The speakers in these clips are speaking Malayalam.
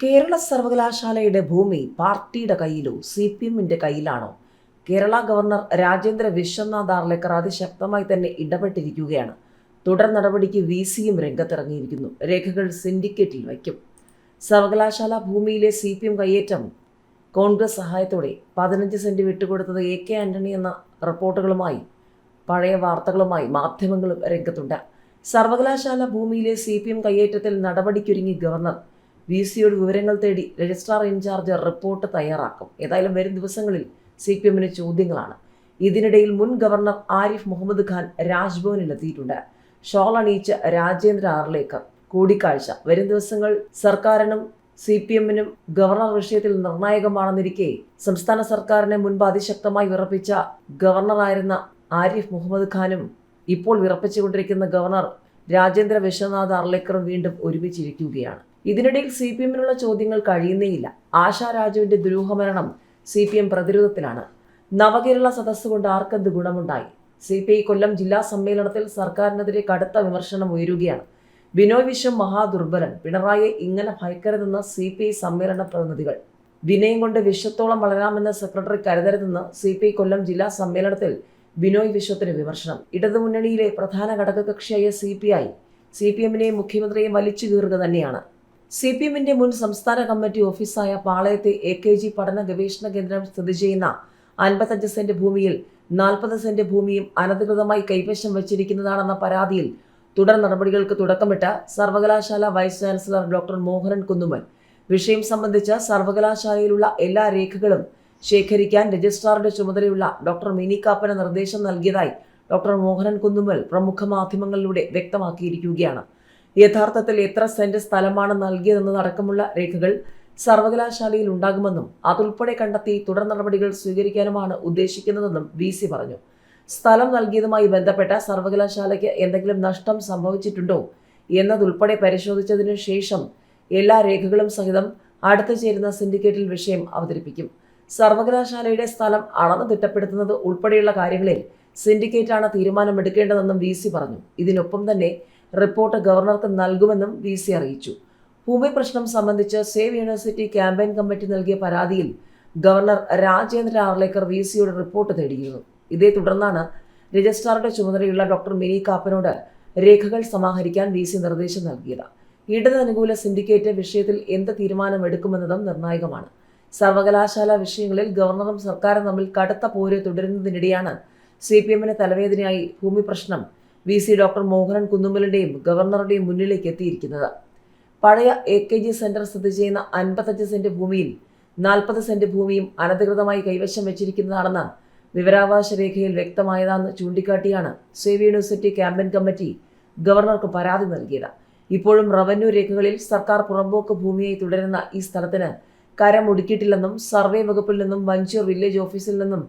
കേരള സർവകലാശാലയുടെ ഭൂമി പാർട്ടിയുടെ കയ്യിലോ സി പി എമ്മിന്റെ കയ്യിലാണോ? കേരള ഗവർണർ രാജേന്ദ്ര വിശ്വനാഥ് ആർലേക്കർ അതിശക്തമായി തന്നെ ഇടപെട്ടിരിക്കുകയാണ്. തുടർ നടപടിക്ക് വി സിയും രംഗത്തിറങ്ങിയിരിക്കുന്നു. രേഖകൾ സിൻഡിക്കേറ്റിൽ വയ്ക്കും. സർവകലാശാല ഭൂമിയിലെ സി പി എം കയ്യേറ്റം. കോൺഗ്രസ് സഹായത്തോടെ പതിനഞ്ച് സെന്റ് വിട്ടുകൊടുത്തത് എ കെ ആന്റണി എന്ന റിപ്പോർട്ടുകളുമായി പഴയ വാർത്തകളുമായി മാധ്യമങ്ങളും രംഗത്തുണ്ട്. സർവകലാശാല ഭൂമിയിലെ സി പി എം കയ്യേറ്റത്തിൽ നടപടിക്കൊരുങ്ങി ഗവർണർ വി സിയോട് വിവരങ്ങൾ തേടി രജിസ്ട്രാർ ഇൻചാർജ് റിപ്പോർട്ട് തയ്യാറാക്കും. ഏതായാലും വരും ദിവസങ്ങളിൽ സി പി എമ്മിന് ചോദ്യങ്ങളാണ്. ഇതിനിടയിൽ മുൻ ഗവർണർ ആരിഫ് മുഹമ്മദ് ഖാൻ രാജ്ഭവനിൽ എത്തിയിട്ടുണ്ട് ഷോൾ അണിയിച്ച രാജേന്ദ്ര ആർലേക്കർ കൂടിക്കാഴ്ച. വരും ദിവസങ്ങൾ സർക്കാരിനും സി പി എമ്മിനും ഗവർണർ വിഷയത്തിൽ നിർണായകമാണെന്നിരിക്കെ സംസ്ഥാന സർക്കാരിനെ മുൻപ് അതിശക്തമായി വിറപ്പിച്ച ഗവർണറായിരുന്ന ആരിഫ് മുഹമ്മദ് ഖാനും ഇപ്പോൾ വിറപ്പിച്ചുകൊണ്ടിരിക്കുന്ന ഗവർണർ രാജേന്ദ്ര വിശ്വനാഥ് അർലേക്കറും വീണ്ടും ഒരുമിച്ചിരിക്കുകയാണ്. ഇതിനിടയിൽ സി പി എമ്മിനുള്ള ചോദ്യങ്ങൾ കഴിയുന്നേയില്ല. ആശാ രാജുവിന്റെ ദുരൂഹമരണം സി പി എം പ്രതിരോധത്തിലാണ്. നവകേരള സദസ് കൊണ്ട് ആർക്കെന്ത് ഗുണമുണ്ടായി? സി പി ഐ കൊല്ലം ജില്ലാ സമ്മേളനത്തിൽ സർക്കാരിനെതിരെ കടുത്ത വിമർശനം ഉയരുകയാണ്. ബിനോയ് വിശ്വം മഹാദുർബലൻ. പിണറായിയെ ഇങ്ങനെ ഭയക്കരുതെന്ന് സി പി ഐ സമ്മേളന പ്രതിനിധികൾ. വിനയം കൊണ്ട് വിശ്വത്തോളം വളരാമെന്ന് സെക്രട്ടറി കരുതരുതെന്ന് സി പി ഐ കൊല്ലം ജില്ലാ സമ്മേളനത്തിൽ ബിനോയ് വിശ്വത്തിന് വിമർശനം. ഇടതുമുന്നണിയിലെ പ്രധാന ഘടകകക്ഷിയായ C P I C P എമ്മിനെയും മുഖ്യമന്ത്രിയെയും വലിച്ചു കീറുക തന്നെയാണ്. സി പി എമ്മിന്റെ മുൻ സംസ്ഥാന കമ്മിറ്റി ഓഫീസായ പാളയത്തെ എ കെ ജി പഠന ഗവേഷണ കേന്ദ്രം സ്ഥിതി ചെയ്യുന്ന അൻപത്തഞ്ച് സെന്റ് ഭൂമിയിൽ നാൽപ്പത് സെന്റ് ഭൂമിയും അനധികൃതമായി കൈവശം വച്ചിരിക്കുന്നതാണെന്ന പരാതിയിൽ തുടർ നടപടികൾക്ക് തുടക്കമിട്ട സർവകലാശാല vice chancellor doctor Mohanan Kunnuman വിഷയം സംബന്ധിച്ച് സർവകലാശാലയിലുള്ള എല്ലാ രേഖകളും ശേഖരിക്കാൻ രജിസ്ട്രാറുടെ ചുമതലയുള്ള ഡോക്ടർ മിനി കാപ്പന് നിർദ്ദേശം നൽകിയതായി ഡോക്ടർ മോഹനൻ കുന്നുമൽ പ്രമുഖ മാധ്യമങ്ങളിലൂടെ വ്യക്തമാക്കിയിരിക്കുകയാണ്. യഥാർത്ഥത്തിൽ എത്ര സെന്റ് സ്ഥലമാണ് നൽകിയതെന്നതടക്കമുള്ള രേഖകൾ സർവകലാശാലയിൽ ഉണ്ടാകുമെന്നും അതുൾപ്പെടെ കണ്ടെത്തി തുടർ നടപടികൾ സ്വീകരിക്കാനുമാണ് ഉദ്ദേശിക്കുന്നതെന്നും വി സി പറഞ്ഞു. സ്ഥലം നൽകിയതുമായി ബന്ധപ്പെട്ട സർവകലാശാലയ്ക്ക് എന്തെങ്കിലും നഷ്ടം സംഭവിച്ചിട്ടുണ്ടോ എന്നതുൾപ്പെടെ പരിശോധിച്ചതിനു ശേഷം എല്ലാ രേഖകളും സഹിതം അടുത്തു ചേരുന്ന സിൻഡിക്കേറ്റിൽ വിഷയം അവതരിപ്പിക്കും. സർവകലാശാലയുടെ സ്ഥലം അളന്നു തിട്ടപ്പെടുത്തുന്നത് ഉൾപ്പെടെയുള്ള കാര്യങ്ങളിൽ സിൻഡിക്കേറ്റാണ് തീരുമാനമെടുക്കേണ്ടതെന്നും വി സി പറഞ്ഞു. ഇതിനൊപ്പം തന്നെ റിപ്പോർട്ട് ഗവർണർക്ക് നൽകുമെന്നും വി സി അറിയിച്ചു. ഭൂമി പ്രശ്നം സംബന്ധിച്ച് സേവ് യൂണിവേഴ്സിറ്റി ക്യാമ്പയിൻ കമ്മിറ്റി നൽകിയ പരാതിയിൽ ഗവർണർ രാജേന്ദ്ര ആർലേക്കർ വി സിയോട് റിപ്പോർട്ട് തേടിയിരുന്നു. ഇതേ തുടർന്നാണ് രജിസ്ട്രാറുടെ ചുമതലയുള്ള ഡോക്ടർ മിനി കാപ്പനോട് രേഖകൾ സമാഹരിക്കാൻ വി സി നിർദ്ദേശം നൽകിയത്. ഇടത് അനുകൂല സിൻഡിക്കേറ്റ് വിഷയത്തിൽ എന്ത് തീരുമാനമെടുക്കുമെന്നതും നിർണായകമാണ്. സർവകലാശാല വിഷയങ്ങളിൽ ഗവർണറും സർക്കാരും തമ്മിൽ കടുത്ത പോര് തുടരുന്നതിനിടെയാണ് സി പി എമ്മിന് തലവേദനയായി ഭൂമി പ്രശ്നം വി സി ഡോക്ടർ മോഹനൻ കുന്നുമ്മലിന്റെയും ഗവർണറുടെയും മുന്നിലേക്ക് എത്തിയിരിക്കുന്നത്. പഴയ എ കെ ജി സെന്റർ സ്ഥിതി ചെയ്യുന്ന അൻപത്തഞ്ച് സെന്റ് ഭൂമിയിൽ നാൽപ്പത് സെന്റ് ഭൂമിയും അനധികൃതമായി കൈവശം വെച്ചിരിക്കുന്നതാണെന്ന് വിവരാവകാശ രേഖയിൽ വ്യക്തമായതാണെന്ന് ചൂണ്ടിക്കാട്ടിയാണ് സേവ് യൂണിവേഴ്സിറ്റി ക്യാമ്പയിൻ കമ്മിറ്റി ഗവർണർക്ക് പരാതി നൽകിയത്. ഇപ്പോഴും റവന്യൂ രേഖകളിൽ സർക്കാർ പുറമ്പോക്ക് ഭൂമിയായി തുടരുന്ന ഈ സ്ഥലത്തിന് കരം ഒടുക്കിയിട്ടില്ലെന്നും സർവേ വകുപ്പിൽ നിന്നും വഞ്ചൂർ വില്ലേജ് ഓഫീസിൽ നിന്നും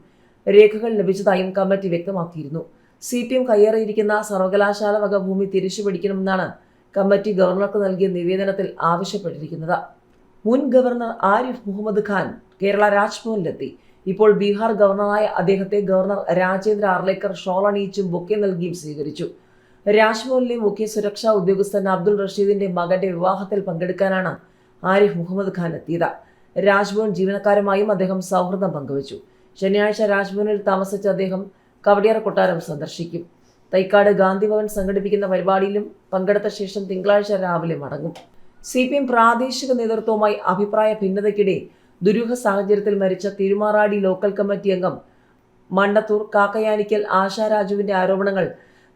രേഖകൾ ലഭിച്ചതായും കമ്മിറ്റി വ്യക്തമാക്കിയിരുന്നു. സി പി എം കയ്യേറിയിരിക്കുന്ന സർവകലാശാല വക ഭൂമി തിരിച്ചുപിടിക്കണമെന്നാണ് കമ്മിറ്റി ഗവർണർക്ക് നൽകിയ നിവേദനത്തിൽ ആവശ്യപ്പെട്ടിരിക്കുന്നത്. മുൻ ഗവർണർ ആരിഫ് മുഹമ്മദ് ഖാൻ കേരള രാജ്ഭവനിലെത്തി. ഇപ്പോൾ ബീഹാർ ഗവർണറായ അദ്ദേഹത്തെ ഗവർണർ രാജേന്ദ്ര ആർലേക്കർ ഷോൾ അണിയിച്ചും ബൊക്കെ നൽകിയും സ്വീകരിച്ചു. രാജ്ഭവനിലെ മുഖ്യ സുരക്ഷാ ഉദ്യോഗസ്ഥൻ അബ്ദുൾ റഷീദിന്റെ മകന്റെ വിവാഹത്തിൽ പങ്കെടുക്കാനാണ് ആരിഫ് മുഹമ്മദ് ഖാൻ എത്തിയത്. രാജ്ഭവൻ ജീവനക്കാരുമായും അദ്ദേഹം സൗഹൃദം പങ്കുവച്ചു. ശനിയാഴ്ച രാജ്ഭവനിൽ താമസിച്ച അദ്ദേഹം കവടിയാർ കൊട്ടാരം സന്ദർശിക്കും. തൈക്കാട് ഗാന്ധിഭവൻ സംഘടിപ്പിക്കുന്ന പരിപാടിയിലും പങ്കെടുത്ത ശേഷം തിങ്കളാഴ്ച രാവിലെ മടങ്ങും. സി പി എം പ്രാദേശിക നേതൃത്വവുമായി അഭിപ്രായ ഭിന്നതയ്ക്കിടെ ദുരൂഹ സാഹചര്യത്തിൽ മരിച്ച തിരുമാറാടി ലോക്കൽ കമ്മിറ്റി അംഗം മണ്ണത്തൂർ കാക്കയാനിക്കൽ ആശാ രാജുവിന്റെ ആരോപണങ്ങൾ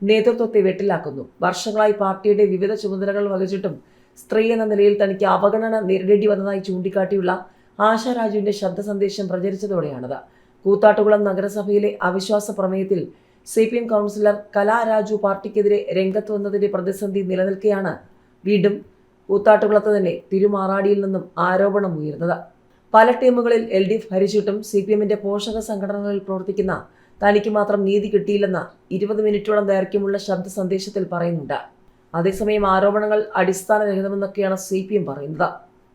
നേതൃത്വത്തെ വെട്ടിലാക്കുന്നു. വർഷങ്ങളായി പാർട്ടിയുടെ വിവിധ ചുമതലകൾ വഹിച്ചിട്ടും സ്ത്രീ എന്ന നിലയിൽ തനിക്ക് അവഗണന നേരിടേണ്ടി വന്നതായി ചൂണ്ടിക്കാട്ടിയുള്ള ആശാ രാജുവിന്റെ ശബ്ദ സന്ദേശം പ്രചരിച്ചതോടെയാണത്. കൂത്താട്ടുകുളം നഗരസഭയിലെ അവിശ്വാസ പ്രമേയത്തിൽ C P M councillor Kalaraju പാർട്ടിക്കെതിരെ രംഗത്ത് വന്നതിന്റെ പ്രതിസന്ധി നിലനിൽക്കെയാണ് വീണ്ടും കൂത്താട്ടുകുളത്ത് തന്നെ തിരുമാറാടിയിൽ നിന്നും ആരോപണം ഉയർന്നത്. പല ടീമുകളിൽ എൽ ഡി എഫ് ഭരിച്ചിട്ടും സി പി എമ്മിന്റെ പോഷക സംഘടനകളിൽ പ്രവർത്തിക്കുന്ന തനിക്ക് മാത്രം നീതി കിട്ടിയില്ലെന്ന് ഇരുപത് മിനിറ്റോളം ദൈർഘ്യമുള്ള ശബ്ദ സന്ദേശത്തിൽ പറയുന്നുണ്ട്. അതേസമയം ആരോപണങ്ങൾ അടിസ്ഥാനരഹിതമെന്നൊക്കെയാണ് സി പി എം പറയുന്നത്.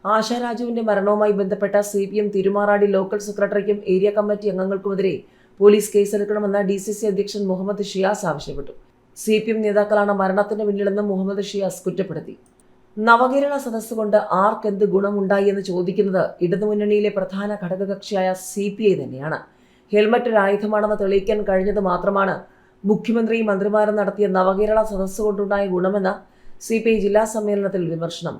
ആശാ രാജുവിന്റെ മരണവുമായി ബന്ധപ്പെട്ട C P M Thirumaradi local സെക്രട്ടറിക്കും area committee അംഗങ്ങൾക്കുമെതിരെ പോലീസ് കേസെടുക്കണമെന്ന് ഡി സി സി അധ്യക്ഷൻ മുഹമ്മദ് ഷിയാസ് ആവശ്യപ്പെട്ടു. സി പി എം നേതാക്കളാണ് മരണത്തിന് പിന്നിലെന്ന് മുഹമ്മദ് ഷിയാസ് കുറ്റപ്പെടുത്തി. നവകേരള സദസ് കൊണ്ട് ആർക്കെന്ത് ഗുണമുണ്ടായി എന്ന് ചോദിക്കുന്നത് ഇടതുമുന്നണിയിലെ പ്രധാന ഘടകകക്ഷിയായ സി പി ഐ തന്നെയാണ്. ഹെൽമറ്റ് ഒരു ആയുധമാണെന്ന് തെളിയിക്കാൻ കഴിഞ്ഞത് മാത്രമാണ് മുഖ്യമന്ത്രിയും മന്ത്രിമാരും നടത്തിയ നവകേരള സദസ് കൊണ്ടുണ്ടായ ഗുണമെന്ന് സി പി ഐ ജില്ലാ സമ്മേളനത്തിൽ വിമർശനം.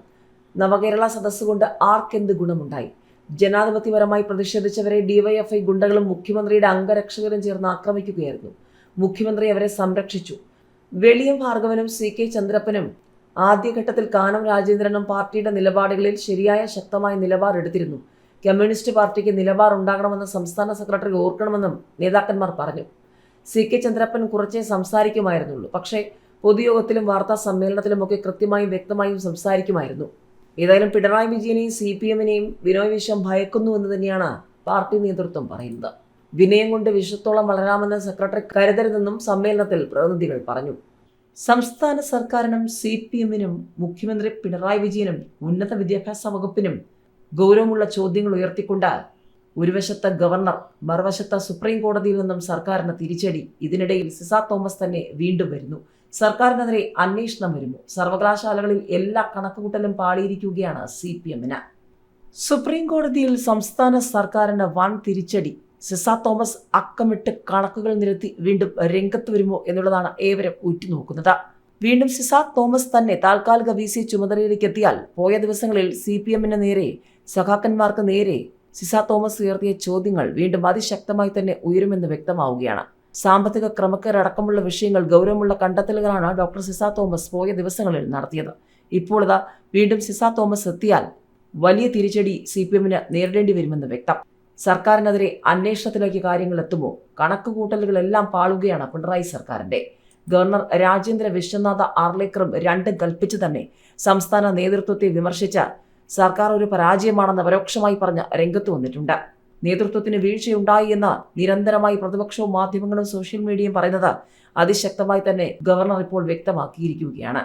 നവകേരള സദസ് കൊണ്ട് ആർക്കെന്ത് ഗുണമുണ്ടായി? ജനാധിപത്യപരമായി പ്രതിഷേധിച്ചവരെ ഡിവൈഎഫ്ഐ ഗുണ്ടകളും മുഖ്യമന്ത്രിയുടെ അംഗരക്ഷകരും ചേർന്ന് ആക്രമിക്കുകയായിരുന്നു. മുഖ്യമന്ത്രി അവരെ സംരക്ഷിച്ചു. വെളിയം ഭാർഗവനും സി കെ ചന്ദ്രപ്പനും ആദ്യഘട്ടത്തിൽ കാനം രാജേന്ദ്രനും പാർട്ടിയുടെ നിലപാടുകളിൽ ശരിയായ ശക്തമായ നിലപാടെടുത്തിരുന്നു കമ്മ്യൂണിസ്റ്റ് പാർട്ടിക്ക് നിലപാടുണ്ടാകണമെന്ന് സംസ്ഥാന സെക്രട്ടറി ഓർക്കണമെന്നും നേതാക്കന്മാർ പറഞ്ഞു. സി കെ ചന്ദ്രപ്പൻ കുറച്ചേ സംസാരിക്കുമായിരുന്നുള്ളൂ. പക്ഷേ പൊതുയോഗത്തിലും വാർത്താ സമ്മേളനത്തിലുമൊക്കെ കൃത്യമായും വ്യക്തമായും സംസാരിക്കുമായിരുന്നു. ഏതായാലും പിണറായി വിജയനെയും സി പി എമ്മിനെയും ബിനോയ് വിശ്വം ഭയക്കുന്നു എന്ന് തന്നെയാണ് പാർട്ടി നേതൃത്വം പറയുന്നത്. വിനയം കൊണ്ട് വിശ്വത്തോളം വളരാമെന്ന് സെക്രട്ടറി കരുതരുതെന്നും സമ്മേളനത്തിൽ പ്രതിനിധികൾ പറഞ്ഞു. സംസ്ഥാന സർക്കാരിനും സി പി എമ്മിനും മുഖ്യമന്ത്രി പിണറായി വിജയനും ഉന്നത വിദ്യാഭ്യാസ വകുപ്പിനും ഗൗരവമുള്ള ചോദ്യങ്ങൾ ഉയർത്തിക്കൊണ്ട് ഒരു വശത്ത് ഗവർണർ മറുവശത്ത് സുപ്രീം കോടതിയിൽ നിന്നും സർക്കാരിന് തിരിച്ചടി. ഇതിനിടയിൽ സിസ തോമസ് തന്നെ വീണ്ടും വരുന്നു. സർക്കാരിനെതിരെ അന്വേഷണം വരുമോ സർവകലാശാലകളിൽ എല്ലാ കണക്കുകൂട്ടലും പാളിയിരിക്കുകയാണ് സി പി എമ്മിന് സുപ്രീം കോടതിയിൽ സംസ്ഥാന സർക്കാരിന് വൻ തിരിച്ചടി. സിസ തോമസ് അക്കമിട്ട് കണക്കുകൾ നിരത്തി വീണ്ടും രംഗത്ത് വരുമോ എന്നുള്ളതാണ് ഏവരും ഉറ്റുനോക്കുന്നത്. വീണ്ടും സിസ തോമസ് തന്നെ താൽക്കാലിക വി സി ചുമതലയിലേക്ക് എത്തിയാൽ പോയ ദിവസങ്ങളിൽ സി പി എമ്മിന് നേരെ സഖാക്കന്മാർക്ക് നേരെ സിസ തോമസ് ഉയർത്തിയ ചോദ്യങ്ങൾ വീണ്ടും അതിശക്തമായി തന്നെ ഉയരുമെന്ന് വ്യക്തമാവുകയാണ്. സാമ്പത്തിക ക്രമക്കേടക്കമുള്ള വിഷയങ്ങൾ ഗൗരവമുള്ള കണ്ടെത്തലുകളാണ് ഡോക്ടർ സിസ തോമസ് പോയ ദിവസങ്ങളിൽ നടത്തിയത്. ഇപ്പോൾ വീണ്ടും സിസ തോമസ് എത്തിയാൽ വലിയ തിരിച്ചടി സി പി എമ്മിന് നേരിടേണ്ടി വരുമെന്ന് വ്യക്തം. സർക്കാരിനെതിരെ അന്വേഷണത്തിലേക്ക് കാര്യങ്ങൾ എത്തുമോ കണക്കുകൂട്ടലുകളെല്ലാം പാളുകയാണ് പിണറായി സർക്കാരിന്റെ ഗവർണർ രാജേന്ദ്ര വിശ്വനാഥ ആർലേക്കറും രണ്ടും കൽപ്പിച്ചു തന്നെ സംസ്ഥാന നേതൃത്വത്തെ വിമർശിച്ച സർക്കാർ ഒരു പരാജയമാണെന്ന് പരോക്ഷമായി പറഞ്ഞ് രംഗത്ത് വന്നിട്ടുണ്ട്. നേതൃത്വത്തിന് വീഴ്ചയുണ്ടായി എന്ന് നിരന്തരമായി പ്രതിപക്ഷവും മാധ്യമങ്ങളും സോഷ്യൽ മീഡിയയും പറയുന്നത് അതിശക്തമായി തന്നെ ഗവർണർ ഇപ്പോൾ വ്യക്തമാക്കിയിരിക്കുകയാണ്.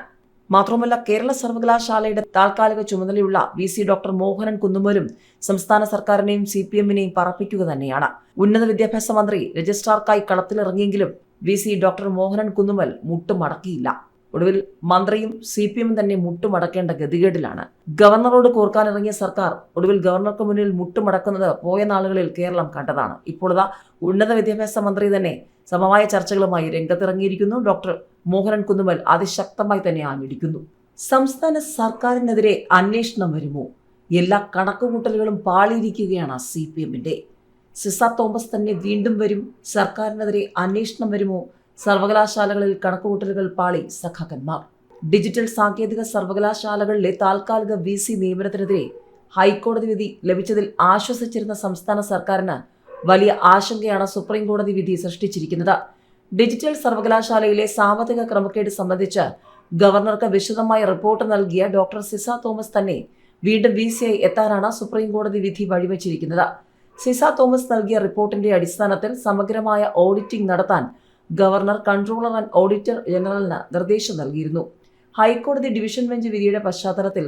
മാത്രമല്ല കേരള സർവകലാശാലയുടെ താൽക്കാലിക ചുമതലയുള്ള വി സി ഡോക്ടർ മോഹനൻ കുന്നുമലും സംസ്ഥാന സർക്കാരിനെയും സി പി എമ്മിനെയും പറപ്പിക്കുക തന്നെയാണ്. ഉന്നത വിദ്യാഭ്യാസ മന്ത്രി രജിസ്ട്രാർക്കായി കളത്തിലിറങ്ങിയെങ്കിലും V C doctor Mohanan Kunnumal മുട്ടുമടക്കിയില്ല. ഒടുവിൽ മന്ത്രിയും സി പി എമ്മും തന്നെ മുട്ടുമടക്കേണ്ട ഗതികേടിലാണ്. ഗവർണറോട് കോർക്കാനിറങ്ങിയ സർക്കാർ ഒടുവിൽ ഗവർണർക്ക് മുന്നിൽ മുട്ടുമടക്കുന്നത് പോയ നാളുകളിൽ കേരളം കണ്ടതാണ്. ഇപ്പോഴതാ ഉന്നത വിദ്യാഭ്യാസ മന്ത്രി തന്നെ സമവായ ചർച്ചകളുമായി രംഗത്തിറങ്ങിയിരിക്കുന്നു. ഡോക്ടർ മോഹനൻ കുന്നുമൽ അതിശക്തമായി തന്നെ ആഞ്ഞടിക്കുന്നു. സംസ്ഥാന സർക്കാരിനെതിരെ അന്വേഷണം വരുമോ? എല്ലാ കണക്കുകൂട്ടലുകളും പാളിയിരിക്കുകയാണ് സി പി എമ്മിന്റെ സിസ തോമസ് തന്നെ വീണ്ടും വരും. സർക്കാരിനെതിരെ അന്വേഷണം വരുമോ? സർവകലാശാലകളിൽ കണക്കുകൂട്ടലുകൾ പാളി സഖാക്കന്മാർ. ഡിജിറ്റൽ സാങ്കേതിക സർവകലാശാലകളിലെ താൽക്കാലിക വി സി നിയമനത്തിനെതിരെ ഹൈക്കോടതി വിധി ലഭിച്ചതിൽ ആശ്വസിച്ചിരുന്ന സംസ്ഥാന സർക്കാരിന് വലിയ ആശങ്കയാണ് സുപ്രീം കോടതി വിധി സൃഷ്ടിച്ചിരിക്കുന്നത്. ഡിജിറ്റൽ സർവകലാശാലയിലെ സാമ്പത്തിക ക്രമക്കേട് സംബന്ധിച്ച് ഗവർണർക്ക് വിശദമായ റിപ്പോർട്ട് നൽകിയ ഡോക്ടർ സിസ തോമസ് തന്നെ വീണ്ടും വി സി ഐ എത്താനാണ് സുപ്രീം കോടതി വിധി വഴിവെച്ചിരിക്കുന്നത്. സിസ തോമസ് നൽകിയ റിപ്പോർട്ടിന്റെ അടിസ്ഥാനത്തിൽ സമഗ്രമായ ഓഡിറ്റിംഗ് നടത്താൻ ഗവർണർ കൺട്രോളർ ആൻഡ് ഓഡിറ്റർ ജനറലിന് നിർദ്ദേശം നൽകിയിരുന്നു. ഹൈക്കോടതി ഡിവിഷൻ ബെഞ്ച് വിധിയുടെ പശ്ചാത്തലത്തിൽ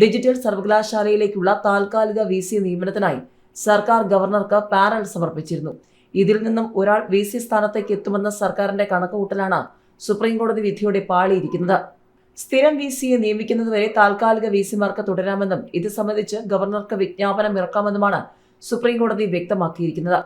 ഡിജിറ്റൽ സർവകലാശാലയിലേക്കുള്ള താൽക്കാലിക വി സി നിയമനത്തിനായി സർക്കാർ ഗവർണർക്ക് പാനൽ സമർപ്പിച്ചിരുന്നു. ഇതിൽ നിന്നും ഒരാൾ വി സി സ്ഥാനത്തേക്ക് എത്തുമെന്ന സർക്കാരിന്റെ കണക്കുകൂട്ടലാണ് സുപ്രീംകോടതി വിധിയോടെ പാളിയിരിക്കുന്നത്. സ്ഥിരം വി സിയെ നിയമിക്കുന്നതുവരെ താൽക്കാലിക വി സിമാർക്ക് തുടരാമെന്നും ഇത് സംബന്ധിച്ച് ഗവർണർക്ക് വിജ്ഞാപനം ഇറക്കാമെന്നുമാണ് സുപ്രീംകോടതി വ്യക്തമാക്കിയിരിക്കുന്നത്.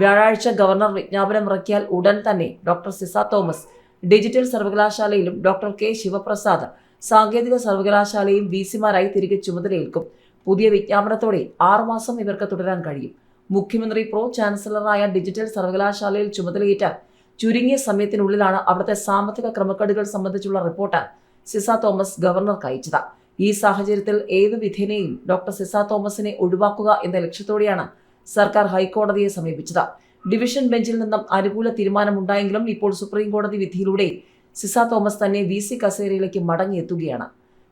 വ്യാഴാഴ്ച ഗവർണർ വിജ്ഞാപനം ഇറക്കിയാൽ ഉടൻ തന്നെ ഡോക്ടർ സിസ തോമസ് ഡിജിറ്റൽ സർവകലാശാലയിലും ഡോക്ടർ കെ ശിവപ്രസാദ് സാങ്കേതിക സർവകലാശാലയും വി സിമാരായി തിരികെ ചുമതലയേൽക്കും. പുതിയ വിജ്ഞാപനത്തോടെ ആറുമാസം ഇവർക്ക് തുടരാൻ കഴിയും. മുഖ്യമന്ത്രി പ്രോ ചാൻസലറായ ഡിജിറ്റൽ സർവകലാശാലയിൽ ചുമതലയേറ്റാൽ ചുരുങ്ങിയ സമയത്തിനുള്ളിലാണ് അവിടുത്തെ സാമ്പത്തിക ക്രമക്കേടുകൾ സംബന്ധിച്ചുള്ള റിപ്പോർട്ട് സിസ തോമസ് ഗവർണർക്ക് അയച്ചത്. ഈ സാഹചര്യത്തിൽ ഏത് വിധേനയും ഡോക്ടർ സിസ തോമസിനെ ഒഴിവാക്കുക എന്ന ലക്ഷ്യത്തോടെയാണ് സർക്കാർ ഹൈക്കോടതിയെ സമീപിച്ചത്. ഡിവിഷൻ ബെഞ്ചിൽ നിന്നും അനുകൂല തീരുമാനമുണ്ടായെങ്കിലും ഇപ്പോൾ സുപ്രീം കോടതി വിധിയിലൂടെ സിസ തോമസ് തന്നെ വി സി കസേരയിലേക്ക് മടങ്ങിയെത്തുകയാണ്.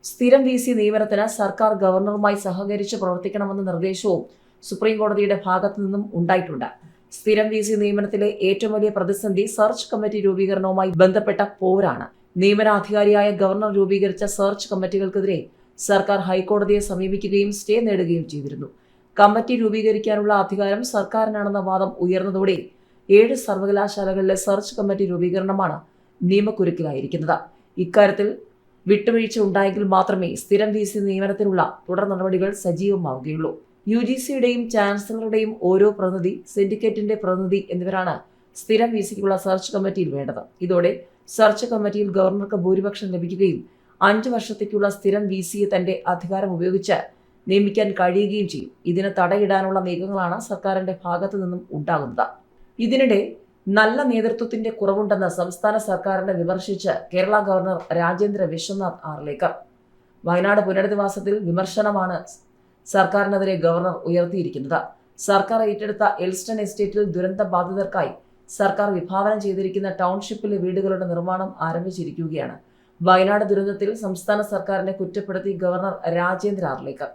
സ്ഥിരം വി സി നിയമനത്തിന് സർക്കാർ ഗവർണറുമായി സഹകരിച്ച് പ്രവർത്തിക്കണമെന്ന നിർദ്ദേശവും സുപ്രീം കോടതിയുടെ ഭാഗത്തു നിന്നും ഉണ്ടായിട്ടുണ്ട്. സ്ഥിരം വി സി നിയമനത്തിലെ ഏറ്റവും വലിയ പ്രതിസന്ധി സെർച്ച് കമ്മിറ്റി രൂപീകരണവുമായി ബന്ധപ്പെട്ട പോരാണ്. നിയമനാധികാരിയായ ഗവർണർ രൂപീകരിച്ച സെർച്ച് കമ്മിറ്റികൾക്കെതിരെ സർക്കാർ ഹൈക്കോടതിയെ സമീപിക്കുകയും സ്റ്റേ നേടുകയും ചെയ്തിരുന്നു. കമ്മിറ്റി രൂപീകരിക്കാനുള്ള അധികാരം സർക്കാരിനാണെന്ന വാദം ഉയർന്നതോടെ ഏഴ് സർവകലാശാലകളിലെ സെർച്ച് കമ്മിറ്റി രൂപീകരണമാണ് നിയമക്കുരുക്കിലായിരിക്കുന്നത്. ഇക്കാര്യത്തിൽ വിട്ടുവീഴ്ച ഉണ്ടായെങ്കിൽ മാത്രമേ സ്ഥിരം വി സി നിയമനത്തിനുള്ള തുടർ നടപടികൾ സജീവമാവുകയുള്ളൂ. യു ജി സിയുടെയും ചാൻസലറുടെയും ഓരോ പ്രതിനിധി സിൻഡിക്കേറ്റിന്റെ പ്രതിനിധി എന്നിവരാണ് സ്ഥിരം വി സിക്കുള്ള സെർച്ച് കമ്മിറ്റിയിൽ വേണ്ടത്. ഇതോടെ സെർച്ച് കമ്മിറ്റിയിൽ ഗവർണർക്ക് ഭൂരിപക്ഷം ലഭിക്കുകയും അഞ്ചു വർഷത്തേക്കുള്ള സ്ഥിരം വി സിയെ തന്റെ അധികാരം ഉപയോഗിച്ച് നിയമിക്കാൻ കഴിയുകയും ചെയ്യും. ഇതിന് തടയിടാനുള്ള നീക്കങ്ങളാണ് സർക്കാരിന്റെ ഭാഗത്തു നിന്നും ഉണ്ടാകുന്നത്. ഇതിനിടെ നല്ല നേതൃത്വത്തിന്റെ കുറവുണ്ടെന്ന് സംസ്ഥാന സർക്കാരിനെ വിമർശിച്ച് കേരള ഗവർണർ രാജേന്ദ്ര വിശ്വനാഥ് ആർലേക്കർ വയനാട് പുനരധിവാസത്തിൽ വിമർശനമാണ് സർക്കാരിനെതിരെ ഗവർണർ ഉയർത്തിയിരിക്കുന്നത്. സർക്കാർ ഏറ്റെടുത്ത എൽസ്റ്റൺ എസ്റ്റേറ്റിൽ ദുരന്ത ബാധിതർക്കായി സർക്കാർ വിഭാവനം ചെയ്തിരിക്കുന്ന ടൗൺഷിപ്പിലെ വീടുകളുടെ നിർമ്മാണം ആരംഭിച്ചിരിക്കുകയാണ്. വയനാട് ദുരന്തത്തിൽ സംസ്ഥാന സർക്കാരിനെ കുറ്റപ്പെടുത്തി ഗവർണർ രാജേന്ദ്ര ആർലേക്കർ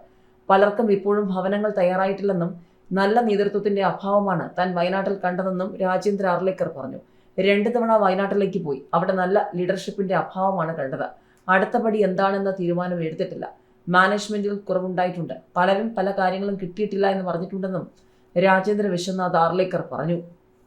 പലർക്കും ഇപ്പോഴും ഭവനങ്ങൾ തയ്യാറായിട്ടില്ലെന്നും നല്ല നേതൃത്വത്തിന്റെ അഭാവമാണ് താൻ വയനാട്ടിൽ കണ്ടതെന്നും രാജേന്ദ്ര അർലേക്കർ പറഞ്ഞു. രണ്ട് തവണ വയനാട്ടിലേക്ക് പോയി. അവിടെ നല്ല ലീഡർഷിപ്പിന്റെ അഭാവമാണ് കണ്ടത്. അടുത്തപടി എന്താണെന്ന തീരുമാനം എടുത്തിട്ടില്ല. മാനേജ്മെന്റിൽ കുറവുണ്ടായിട്ടുണ്ട്. പലരും പല കാര്യങ്ങളും കിട്ടിയിട്ടില്ല എന്ന് പറഞ്ഞിട്ടുണ്ടെന്നും രാജേന്ദ്ര വിശ്വനാഥ് ആർലേക്കർ പറഞ്ഞു.